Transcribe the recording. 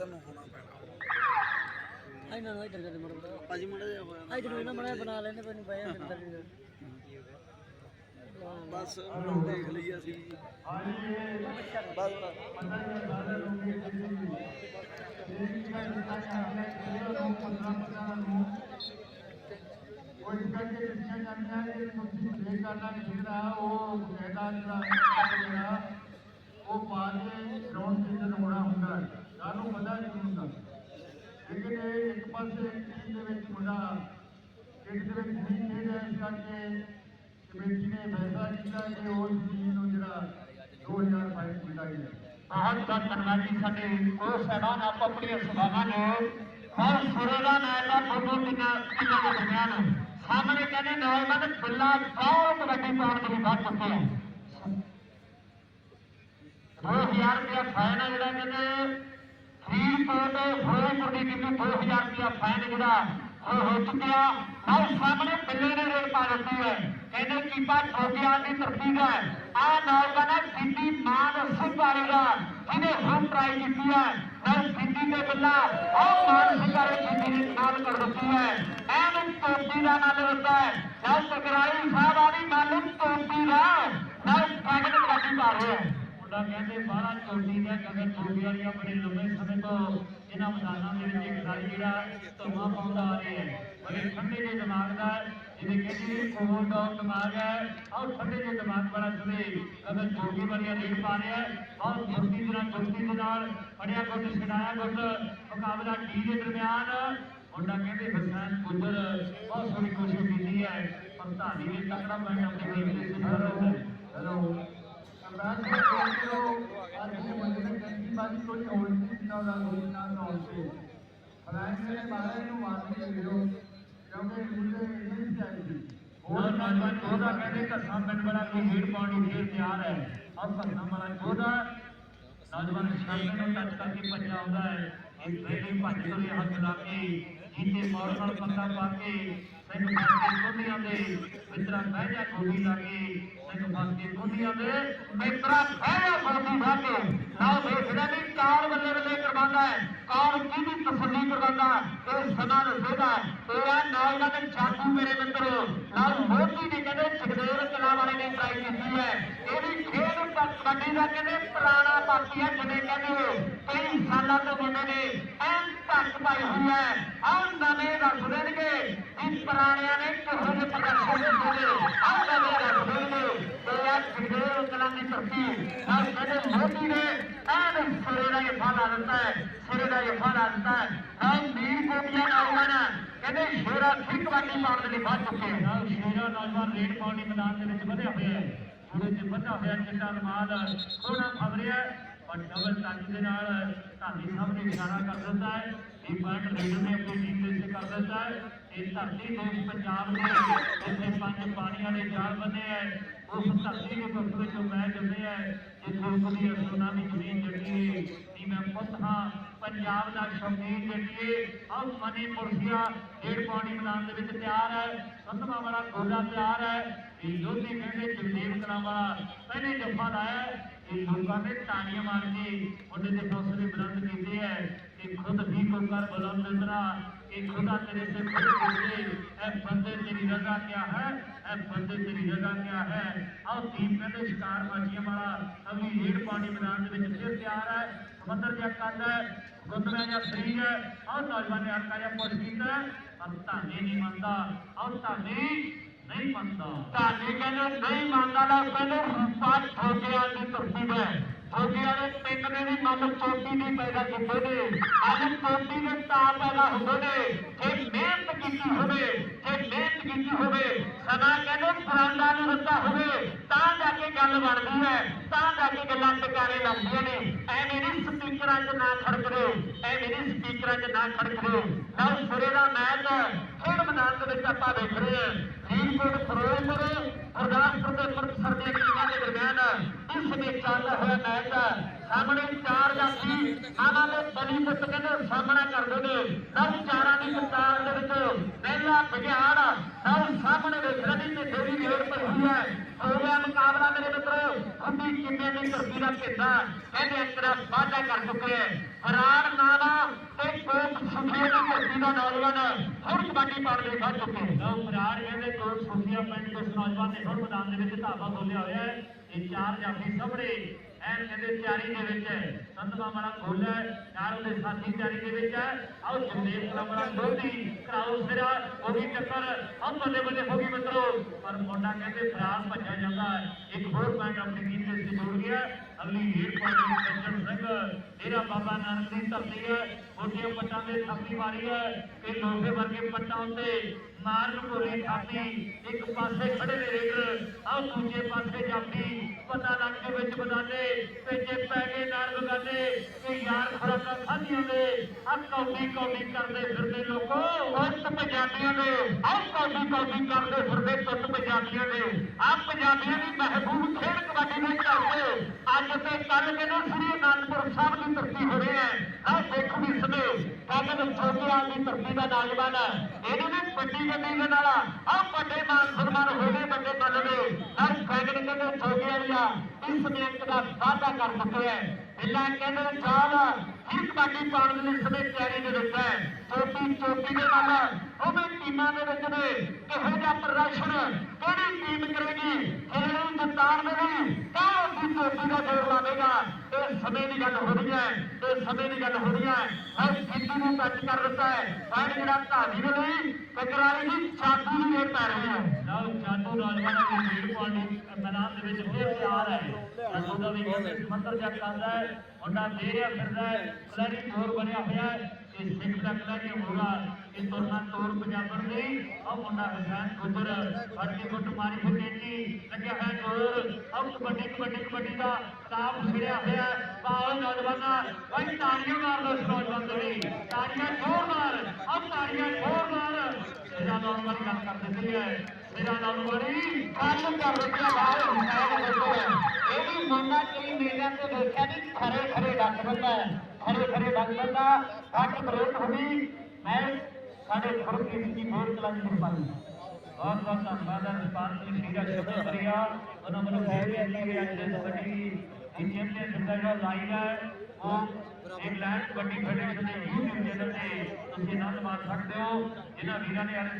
ਤੈਨੂੰ ਹੋਣਾ ਪੈਣਾ। ਇਹਨਾਂ ਨੂੰ ਇੱਧਰ ਕਰ ਮੜ ਭਾਜੀ ਮੜਾ ਇੱਧਰ ਇਹਨਾਂ ਮੜਾ ਬਣਾ ਲੈਣੇ ਪੈਣੀ ਪਾਇਆ ਅੰਦਰ ਬਸ ਹੁਣ ਦੇਖ ਲਈ ਅਸੀਂ। ਬਸ ਇਸ ਕਰਕੇ ਦੱਸੀਆਂ ਜਾਂਦੀਆਂ ਨੇ ਕਿ ਤੁਸੀਂ ਬ੍ਰੇਕ ਕਰਨਾ ਨਹੀਂ ਜਿਹੜਾ ਉਹ ਜਿਹੜਾ ਜਿਹੜਾ ਉਹ ਪਾ ਕੇ ਗਰਾਊਂਡ ਤੇ ਲਗਾਉਣਾ ਹੁੰਦਾ ਹੈ ਸਾਨੂੰ ਪਤਾ ਨਹੀਂ ਹੁੰਦਾ ਲੇਕਿਨ ਇਹ ਇੱਕ ਪਾਸੇ ਟੀਮ ਦੇ ਵਿੱਚ ਮੁੰਡਾ ਇੱਕ ਵਿੱਚ ਨਹੀਂ ਖੇਡਿਆ ਇਸ ਕਰਕੇ ਕਮੇਟੀ ਨੇ ਫੈਸਲਾ ਕੀਤਾ ਕਿ ਉਸ ਟੀਮ ਨੂੰ ਜਿਹੜਾ 2022 ਮਿਲਦਾ ਗਿਆ ਬਹੁਤ ਬਹੁਤ ਧੰਨਵਾਦ ਸਾਡੇ ਉਹ ਸਹਿਬਾਨ ਆਪ ਆਪਣੀਆਂ ਸਭਾਵਾਂ ਨੇ, ਹਰ ਸੁਰੇ ਦਾ ਨਾਮ ਦਾ ਫੋਟੋ ਟਿਕਾ ਟਿਕਾ ਦੇ ਦਰਮਿਆਨ ਸਾਹਮਣੇ ਕਹਿੰਦੇ ਨੌਜਵਾਨ ਬਿੱਲਾ ਬਹੁਤ ਵੱਡੀ ਪਾਰ ਦੇ ਵੱਧ ਚੁੱਕੇ ਆ 2000 ਰੁਪਇਆ ਫਾਈਨ ਆ ਜਿਹੜਾ ਕਹਿੰਦੇ ਫਰੀਦਕੋਟ ਫਿਰੋਜ਼ਪੁਰ ਦੀ ਟੀਮ ਨੂੰ 2000 ਰੁਪਇਆ ਫਾਈਨ ਜਿਹੜਾ ਉਹ ਹੋ ਚੁੱਕਿਆ। ਆਹ ਸਾਹਮਣੇ ਬਿੱਲੇ ਨੇ ਰੇਡ ਪਾ ਦਿੱਤੀ ਹੈ। ਕਹਿੰਦੇ ਕੀਪਾ ਠੋਕਿਆ ਦੀ ਤਰਫੀ ਦਾ ਆ ਨੌਜਵਾਨ ਹੈ ਸਿੱਧੀ ਮਾਨ ਸਿੰਘ ਦਾ, ਜਿਹਨੇ ਹੁਣ ਟਰਾਈ ਕੀਤੀ ਹੈ। ਨਾਲ ਸਿੱਧੀ ਤੇ ਬਿੱਲਾ ਉਹ ਮਾਨ ਸਿੰਘ ਸਿੱਧੀ ਨੇ ਨਾਲ ਕਰ ਦਿੱਤੀ ਹੈ। ਐਨ ਤੋਪੀ ਦਾ ਨਾਲ ਹੁੰਦਾ ਹੈ। ਨਾਲ ਟਕਰਾਈ ਸਾਹਿਬ ਆਦੀ ਮਾਲੂਮ ਤੋਪੀ ਦਾ ਨਾਲ ਕਾਗਜ਼ ਕਾਟੀ ਪਾ ਰਿਹਾ ਹੈ। ਮੁੰਡਾ ਕਹਿੰਦੇ ਬਾਹਲਾ ਚੋਟੀ ਦਾ ਕਹਿੰਦੇ ਚੋਟੀ ਵਾਲੀਆਂ ਬੜੇ ਲੰਬੇ ਸਮੇਂ ਤੋਂ ਇਹਨਾਂ ਮੈਦਾਨਾਂ ਦੇ ਵਿੱਚ ਖਿਡਾਰੀ ਜਿਹੜਾ ਧਮਾ ਪਾਉਂਦਾ ਆ ਰਿਹਾ ਹੈ, ਬੜੇ ਠੰਡੇ ਜਿਹੇ ਦਿਮਾਗ ਦਾ ਜਿਹਦੇ ਕਹਿੰਦੇ ਕੋਲ ਡਾਊਨ ਦਿਮਾਗ ਹੈ ਔਰ ਠੰਡੇ ਜਿਹੇ ਦਿਮਾਗ ਵਾਲਾ ਜਿਹੜੇ ਕਹਿੰਦੇ ਚੋਟੀ ਵਾਲੀਆਂ ਰੇਡ ਪਾ ਰਿਹਾ ਹੈ ਔਰ ਫੁਰਤੀ ਦੇ ਨਾਲ ਚੁਸਤੀ ਦੇ ਨਾਲ ਫੜਿਆ ਗੁੱਟ ਛਡਾਇਆ ਗੁੱਟ ਮੁਕਾਬਲਾ ਟੀ ਦੇ ਦਰਮਿਆਨ, ਮੁੰਡਾ ਕਹਿੰਦੇ ਹਸਨ ਗੁੱਜਰ ਬਹੁਤ ਸੋਹਣੀ ਕੋਸ਼ਿਸ਼ ਕੀਤੀ ਹੈ, ਪਰ ਧਾਨੀ ਨੇ ਤਕੜਾ ਬਣ ਆਪਣੇ ਟੀਮ ਦੇ ਸਿਫਰ ਹੈਲੋ। ਅਰਦਾਸ ਕਰੋ ਅੱਜ ਦੇ ਮੁੰਡੇ ਨੇ ਕਹਿੰਦੀ ਬਾਜੀ ਕੋਈ ਹੋਣ ਨਹੀਂ ਦਿੱਤਾ ਦਾ ਕੋਈ ਨਾ ਹੋਣ ਤੇ ਨੂੰ ਟੱਚ ਕਰਕੇ ਭੱਜਿਆ ਆਉਂਦਾ ਹੈ ਇਹ ਫੇਰੀ ਭੱਜ ਕੇ ਹੱਥ ਲਾ ਕੇ ਜੀਤੇ ਮੋੜ ਨਾਲ ਪੱਤਾ ਪਾ ਕੇ ਸਿੰਘ ਫਸ ਕੇ ਕੋਡੀਆਂ ਦੇ ਬਹਿ ਜਾ ਕੋਡੀ ਲਾ ਕੇ ਸਿੰਘ ਦੇ ਮਿੱਤਰਾ ਬਹਿ ਜਾ ਕੋਡੀ ਨਾ ਦੇਖਦਾ ਵੀ ਕਾਰ ਬੱਲੇ ਬੱਲੇ ਕਰਵਾਉਂਦਾ ਹੈ ਕਾਰ ਕਿਹਦੀ ਤਸੱਲੀ ਕਰਵਾਉਂਦਾ ਇਹ ਸਮਾਂ ਦੱਸੇਗਾ ਤੇਰਾ ਨੌਜਵਾਨ ਜਾਦੂ ਮੇਰੇ ਮਿੱਤਰੋ ਨਾਲ ਮੋਦੀ ਨੇ ਕਹਿੰਦੇ ਜਗਦੇਵ ਕਲਾ ਵਾਲੇ ਨੇ ਟਰਾਈ ਕੀਤੀ ਹੈ ਇਹ ਵੀ ਖੇਡ ਕਬੱਡੀ ਦਾ ਕਹਿੰਦੇ ਪੁਰਾਣਾ ਬਾਕੀ ਹੈ ਜਿਵੇਂ ਕਹਿੰਦੇ ਕਈ ਸਾਲਾਂ ਤੋਂ ਮੁੰਡੇ ਨੇ ਐਨ ਧੱਕ ਪਾਈ ਹੋਈ ਹੈ ਆਹ ਨਵੇਂ ਦੱਸ ਦੇਣਗੇ ਕਿ ਪੁਰਾਣਿਆਂ ਨੇ ਕਿਹੋ ਜਿਹੇ ਪ੍ਰਦਰਸ਼ਨ ਦਿੱਤੇ ਆਹ ਨਵੇਂ ਦੱਸ ਦੇਣਗੇ ਤੇ ਆ ਜਗਦੇਵ ਕਲਾ ਦੀ ਧਰਤੀ ਆਹ ਕਹਿੰਦੇ ਮੋਦੀ ਨੇ ਐਨ ਸਿਰੇ ਦਾ ਇਹ ਫਾਲਾ ਦਿੱਤਾ ਹੈ ਸਿਰੇ ਦਾ ਇਹ ਫਾਲਾ ਦਿੱਤਾ ਹੈ ਆਹ ਕਹਿੰਦੇ ਸ਼ੇਰਾ ਸਿੱਖ ਵਾਲੀ ਪਾਉਣ ਦੇ ਲਈ ਵੱਧ ਚੁੱਕੇ ਹਨ ਸ਼ੇਰਾ ਨੌਜਵਾਨ ਰੇਡ ਪਾਉਣੀ ਮੈਦਾਨ ਦੇ ਵਿੱਚ ਵਧਿਆ ਹੋਇਆ ਹੈ ਉਹਦੇ ਚ ਵਧਿਆ ਹੋਇਆ ਚਿੱਟਾ ਰਮਾਲ ਥੋੜਾ ਖਬਰਿਆ ਪਰ ਡਬਲ ਟੱਚ ਦੇ ਨਾਲ ਧਾਨੀ ਸਾਹਿਬ ਨੇ ਇਸ਼ਾਰਾ ਕਰ ਦਿੱਤਾ ਹੈ ਇਹ ਪੁਆਇੰਟ ਰੇਡਰ ਨੇ ਆਪਣੀ ਟੀਮ ਦੇ ਉੱਤੇ ਕਰ ਦਿੱਤਾ ਹੈ ਇਹ ਧਰਤੀ ਦੇਸ਼ ਪੰਜਾਬ ਦੇ ਇੱਥੇ ਪੰਜ ਪਾਣੀਆਂ ਦੇ ਜਾਲ ਬਣੇ ਹੈ ਉਸ ਧਰਤੀ ਦੇ ਕੋਲ ਚੋਂ ਮੈਂ ਜੰਮੇ ਹੈ ਜਿੱਥੇ ਉਪਦੀ ਸੋਨਾ ਦੀ ਜ਼ਮੀਨ ਜੱਟੀ ਹੈ ਜੀ ਮੈਂ ਪੁੱਤ ਹਾਂ, ਪੰਜਾਬ ਦਾ ਸ਼ੌਕੀਨ ਜੱਟੀਏ ਆਹ ਮਨੀ ਮੁਰਸੀਆ ਡੇਢ ਪਾਣੀ ਮੈਦਾਨ ਦੇ ਵਿੱਚ ਤਿਆਰ ਹੈ ਸੰਧਵਾ ਵਾਲਾ ਗੋਲਾ ਤਿਆਰ ਹੈ ਇਹ ਯੋਧੀ ਕਹਿੰਦੇ ਜਗਦੇਵ ਕਰਾਂ ਵਾਲਾ। ਪਹਿਲੇ ਜੱਫਾ ਲਾਇਆ ਇਹ ਲੋਕਾਂ ਨੇ ਤਾੜੀਆਂ ਮਾਰ ਕੇ ਉਹਦੇ ਦੇ ਹੌਸਲੇ ਬੁਲੰਦ ਕੀਤੇ ਹੈ ਕਿ ਖੁਦ ਵੀ ਕੋ ਕਰ ਬੁਲੰਦ ਇਤਨਾ ਕਿ ਖੁਦਾ ਤੇਰੇ ਸੇ ਖੁਦ ਕੀਤੇ ਐ ਬੰਦੇ ਤੇਰੀ ਰਜ਼ਾ ਕਿਆ ਹੈ? ਐ ਬੰਦੇ ਤੇਰੀ ਰਜ਼ਾ ਕਿਆ ਆਹ ਦੀਪ ਕਹਿੰਦੇ ਸ਼ਿਕਾਰ ਮਾਜੀਆਂ ਵਾਲਾ। ਅਗਲੀ ਰੇਡ ਪਾਣੀ ਮੈਦਾਨ ਦੇ ਵਿੱਚ ਫਿਰ ਤਿਆਰ ਹੈ। ਸਮੁੰਦਰ ਜਿਹਾ ਕੱਦ ਹੈ। ਗੁੰਦਲਾ ਜਿਹਾ ਸਰੀਰ ਹੈ। ਆਹ ਨੌਜਵਾਨ ਨੇ ਹਲਕਾ ਜਿਹਾ ਪੁੱਛ ਕੀਤਾ। ਪਰ ਧਾਨੇ ਨਹੀਂ ਮੰਨਦਾ। ਆਹ ਧਾਨੇ ਨਹੀਂ ਮੰਨਦਾ। ਧਾਨੇ ਕਹਿੰਦੇ ਨਹੀਂ ਮੰਨਦਾ, ਲੈ ਕਹਿੰਦੇ ਰੂਪਾ ਠੋਕਿਆ ਦੀ ਧਰਤੀ ਹੈ ਪਿੰਡ ਨੇ ਵੀ ਮਨ ਪੈਦਾ ਕੀਤੇ ਨੇ। ਅੱਜ ਚੋਟੀ ਦੇ ਤਾਂ ਪੈਦਾ ਹੁੰਦੇ ਨੇ। ਜੇ ਮਿਹਨਤ ਕੀਤੀ ਹੋਵੇ, ਜੇ ਮਿਹਨਤ ਕੀਤੀ ਹੋਵੇ, ਸਦਾ ਕਹਿੰਦੇ ਪੁਰਾਣਾ ਨੂੰ ਰੱਤਾ ਹੋਵੇ, ਤਾਂ ਜਾ ਕੇ ਗੱਲ ਬਣਦੀ ਹੈ, ਤਾਂ ਜਾ ਕੇ ਗੱਲਾਂ ਟਿਕਾਰੇ ਲੱਗਦੀਆਂ ਨੇ। ਐਵੇਂ ਨਹੀਂ ਸਪੀਕਰਾਂ 'ਚ ਨਾ ਖੜਕਦੇ ਐਵੇਂ ਨਹੀਂ ਸਪੀਕਰਾਂ 'ਚ ਨਾ ਖੜਕਦੇ। ਨਾ ਸੁਰੇ ਦਾ ਮੈਚ ਖੇਡ ਮੈਦਾਨ ਦੇ ਵਿੱਚ ਆਪਾਂ ਦੇਖ ਰਹੇ ਹਾਂ। ਫਰੀਦਕੋਟ, ਫਿਰੋਜ਼ਪੁਰ, ਗੁਰਦਾਸਪੁਰ ਦੇ ਅੰਮ੍ਰਿਤਸਰ ਦੀਆਂ ਟੀਮਾਂ ਦੇ ਦਰਮਿਆਨ ਇਸ ਵਿੱਚ ਚੱਲਦਾ ਹੋਇਆ ਮੈਚ ਸਾਹਮਣੇ ਚਾਰ ਜਾਤੀ ਆਨਾਂ ਦੇ ਬਲੀ ਪੁੱਤ ਕਹਿੰਦੇ ਸਾਹਮਣਾ ਕਰਦੇ ਨੇ ਸਭ ਚਾਰਾਂ ਦੀ ਕਤਾਰ ਦੇ ਵਿੱਚ ਪਹਿਲਾ ਭਗਿਆੜ ਸਭ ਸਾਹਮਣੇ ਵੇਖ ਰਹੀ ਤੇ ਥੋੜੀ ਰੇਡ ਪਈ ਹੈ। ਹੋ ਮੁਕਾਬਲਾ ਮੇਰੇ ਮਿੱਤਰੋ ਹੁੰਦੀ ਕਿੰਨੇ ਦੀ ਧਰਤੀ ਦਾ ਭੇਦਾ ਕਹਿੰਦੇ ਇੱਕ ਵਾਅਦਾ ਕਰ ਚੁੱਕੇ ਹੈ। ਹਰਾਨ ਨਾਲਾ ਤੇ ਸੁਖੀਆ ਦੀ ਧਰਤੀ ਦਾ ਨੌਜਵਾਨ ਹੁਣ ਕਬੱਡੀ ਪਾਣ ਦੇ ਖੜ ਚੁੱਕੇ ਲਓ ਫਰਾਰ ਕਹਿੰਦੇ ਕੋਟ ਸੁਖੀਆ ਪਿੰਡ ਦੇ ਨੌਜਵਾਨ ਨੇ ਹੁਣ ਮੈਦਾਨ ਦੇ ਵਿੱਚ ਧਾਵਾ ਖੋਲਿਆ ਹੋਇਆ ਹੈ ਇਹ ਚਾਰ ਜਾਫੀ ਸਾਹਮਣੇ ਐਨ ਕਹਿੰਦੇ ਤਿਆਰੀ ਦੇ ਵਿੱਚ ਹੈ ਸੰਤਮਾ ਵਾਲਾ ਖੋਲ ਹੈ ਚਾਰ ਉਹਦੇ ਸਾਥੀ ਤਿਆਰੀ ਦੇ ਵਿੱਚ ਹੈ ਆਓ ਜਗਦੇਵ ਕਲਾ ਵਾਲਾ ਕਰਾਓ ਸਿਰਾ ਉਹ ਵੀ ਚੱਕਰ ਹਮ ਬੱਲੇ ਬੱਲੇ ਹੋ ਗਈ ਮਿੱਤਰੋ ਪਰ ਮੁੰਡਾ ਕਹਿੰਦੇ ਫਰਾਰ ਭੱਜਿਆ ਜਾਂਦਾ ਹੈ ਇੱਕ ਹੋਰ ਪੁਆਇੰਟ ਆਪਣੀ ਟੀਮ ਦੇ ਵਿੱਚ ਗਿਆ ਅਗਲੀ ਰੇਡ ਪੁਆਇੰਟ ਸੱਜਣ ਸਿੰਘ, ਡੇਰਾ ਬਾਬਾ ਨਾਨਕ ਦੀ ਧਰਤੀ ਹੈ ਛੋਟੀਆਂ ਪੱਟਾਂ ਦੇ ਥਾਪੀ ਮਾਰੀ ਹੈ ਕਿ ਲੋਹੇ ਵਰਗੇ ਪੱਟਾਂ ਉੱਤੇ ਮਾਰਨ ਭੋਲੀ ਥਾਪੀ, ਇੱਕ ਪਾਸੇ ਖੜੇ ਨੇ ਰੇਡਰ ਆਹ ਦੂਜੇ ਪਾਸੇ ਜਾਪੀ, ਪਤਾ ਲੱਗ ਕੇ ਵਿੱਚ ਬਦਾਨੇ ਭੇਜੇ ਪੈ ਗਏ ਨਾਲ ਬਗਾਨੇ ਕਿ ਯਾਰ ਖੁਰਾਕਾਂ ਖਾਧੀਆਂ ਦੇ ਆ ਕੌਡੀ ਕੌਡੀ ਕਰਦੇ ਫਿਰਦੇ ਲੋਕੋ। ਉਸ ਪੰਜਾਬੀਆਂ ਦੇ ਆ ਕੌਡੀ ਕੌਡੀ ਕਰਦੇ ਫਿਰਦੇ ਟੁੱਟ ਪੰਜਾਬੀਆਂ ਦੇ ਆ ਪੰਜਾਬੀਆਂ ਦੀ ਮਹਿਬੂਬ ਖੇਡ ਕਬੱਡੀ ਦੇ ਘਰ ਅੱਜ ਤੇ ਕੱਲ ਕਹਿੰਦੇ ਸ੍ਰੀ ਅਨੰਦਪੁਰ ਸਾਹਿਬ ਦੀ ਧਰਤੀ ਹੋ ਰਹੀ ਹੈ ਆ ਸਿੱਖ ਵੀ ਸਮੇਂ ਕਹਿੰਦੇ ਛੋਟਿਆਂ ਦੀ ਧਰਤੀ ਦਾ ਨੌਜਵਾਨ ਇਹਨੇ ਵੀ ਵੱਡੀ ਗੱਡੀ ਦੇ ਨਾਲ ਆ ਵੱਡੇ ਮਾਨ ਸਨਮਾਨ ਹੋਵੇ ਵੱਡੇ ਮੱਲ ਦੇ ਆ ਫੈਗਨ ਕਹਿੰਦੇ ਛੋਟਿਆਂ ਦੀਆਂ ਇਸ ਨੇ ਦਾ ਵਾਅਦਾ ਕਰ ਚੁੱਕੇ ਹੈ। ਇਹਨਾਂ ਕਹਿੰਦੇ ਚਾਲ ਹੀ ਕਬੱਡੀ ਪਾਉਣ ਦੇ ਲਈ ਸਮੇਂ ਤਿਆਰੀ ਦੇ ਵਿੱਚ ਹੈ। ਚੋਟੀ ਚੋਟੀ ਦੇ ਨਾਲ ਉਹਵੇਂ ਟੀਮਾਂ ਦੇ ਵਿੱਚ ਨੇ। ਕਿਹੋ ਜਿਹਾ ਪ੍ਰਦਰਸ਼ਨ, ਕਿਹੜੀ ਟੀਮ ਕਰੇਗੀ? ਖੇਡਣ ਜਿਤਾਣ ਦੇ ਲਈ? ਕੌਣ ਦੀ ਚੋਟੀ ਦਾ ਜੋਰ ਲਾਵੇਗਾ? ਇਹ ਸਮੇਂ ਦੀ ਗੱਲ ਹੋ ਰਹੀ ਹੈ। ਇਹ ਸਮੇਂ ਦੀ ਗੱਲ ਹੋ ਰਹੀ ਹੈ। ਹਰ ਖਿੱਡੀ ਨੂੰ ਟੱਚ ਕਰ ਦਿੱਤਾ ਹੈ। ਪਰ ਜਿਹੜਾ ਧਾਨੀ ਦੇ ਲਈ ਕਕਰਾਲੀ ਦੀ ਛਾਤੀ ਦੀ ਰੇਟ ਪੈ ਰਹੀ ਹੈ। ਲਓ ਚਾਟੂ ਨੌਜਵਾਨਾਂ ਦੀ ਲੀਡ ਪਾਉਣੀ ਮੈਦਾਨ ਦੇ ਵਿੱਚ ਫੇਰ ਤਿਆਰ ਹੈ। ਚਾਟੂ ਦਾ ਵੀ ਕਹਿੰਦੇ ਸਮੰਦਰ ਜੱਟ ਕਰਦਾ ਹੈ, ਮੁੰਡਾ ਦੇ ਰਿਹਾ ਫਿਰਦਾ ਹੈ, ਖਿਡਾਰੀ ਹੋਰ ਬਣਿਆ ਹੋਇਆ ਹੈ। ਇਹ ਸਿੱਖ ਦਾ ਖਿਡਾਰੀ ਹੋਗਾ ਇਹ ਤੁਰਨਾ ਤੋਰ ਪੰਜਾਬਣ ਦੀ ਉਹ ਮੁੰਡਾ ਹਸਨ ਗੁੱਜਰ ਫੜ ਕੇ ਗੁੱਟ ਮਾਰੀ ਫਿਰ ਤੇਜੀ ਲੱਗਿਆ ਹੈ ਜੋਰ ਉਹ ਕਬੱਡੀ ਕਬੱਡੀ ਕਬੱਡੀ ਦਾ ਤਾਪ ਛਿੜਿਆ ਹੋਇਆ ਹੈ। ਬਾਹਰ ਨੌਜਵਾਨਾਂ ਭਾਈ ਤਾੜੀਆਂ ਮਾਰ ਦੋ ਇਸ ਨੌਜਵਾਨ ਦੇ ਲਈ। ਤਾੜੀਆਂ ਜ਼ੋਰਦਾਰ ਉਹ ਤਾੜੀਆਂ ਜ਼ੋਰਦਾਰ ਮੇਰਾ। ਨਾਮ ਵਾਲੀ ਗੱਲ ਕਰ ਦਿੱਤੀ ਹੈ। ਮੇਰਾ ਨਾਮ ਵਾਲੀ ਇਹ ਵੀ ਮੁੰਡਾ ਕਈ ਤੇ ਦੇਖਿਆ ਨਹੀਂ ਖਰੇ ਖਰੇ ਡੱਕ ਦਿੰਦਾ ਹੈ। ਖਰੇ ਖਰੇ ਡੱਕ ਦਿੰਦਾ ਘੱਟ ਬਰੇਕ ਹੋਣੀ ਮੈਂ ਸਾਡੇ ਗੁਰਕੀਰਤ ਦੀ ਹੋਰ ਕਲਾ ਦੀ ਕਿਰਪਾਲੀ ਬਹੁਤ ਬਹੁਤ ਧੰਨਵਾਦ ਹੈ ਰਿਸਪਾਂਸ ਲਈ ਸੀਗਾ ਸ਼ੁਕਰ ਕਰਿਆ। ਉਹਨਾਂ ਵੱਲੋਂ ਕਹਿ ਰਿਹਾ ਅੱਜ ਦੇ ਕਬੱਡੀ ਚੈਂਪੀਅਨਸ਼ਿਪ ਦਾ ਜਿਹੜਾ ਹੈ, ਉਹ ਇੰਗਲੈਂਡ ਕਬੱਡੀ ਫੈਡਰੇਸ਼ਨ ਦੇ YouTube ਚੈਨਲ ਤੇ ਤੁਸੀਂ ਆਨੰਦ ਮਾਣ ਸਕਦੇ ਹੋ। ਇਹਨਾਂ ਵੀਰਾਂ ਨੇ